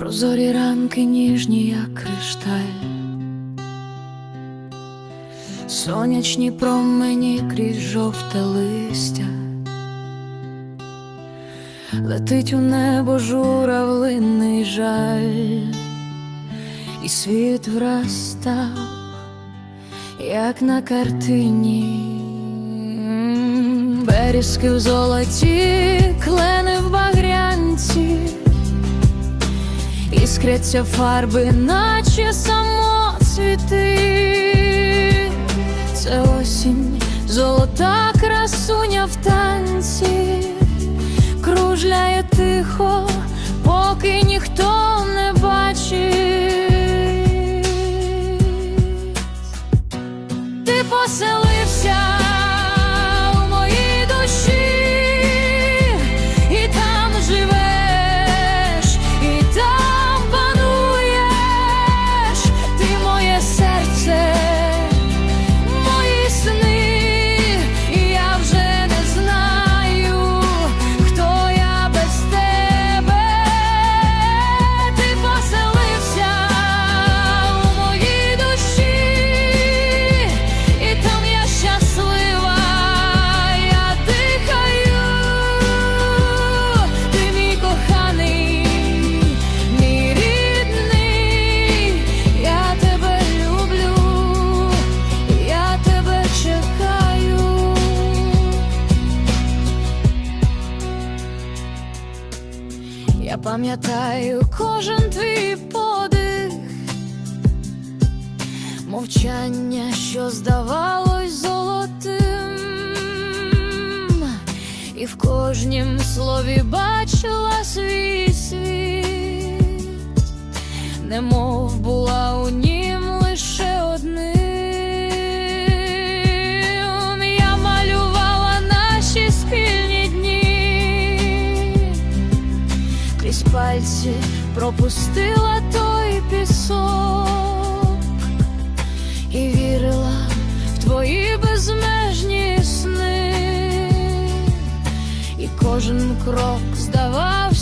Прозорі ранки ніжні, як кришталь, сонячні промені крізь жовте листя, летить у небо журавлиний жаль, і світ враз став, як на картині, берізки в золоті, клени Іскряться фарби, наче самоцвіти. Це осінь, золота красуня в танці, кружляє тихо, поки ніхто не бачить. Ти поселився Я пам'ятаю кожен твій подих, мовчання, що здавалось золотим, і в кожнім слові бачила свій світ, немов була пальці пропустила той пісок і вірила в твої безмежні сни, і кожен крок здавався.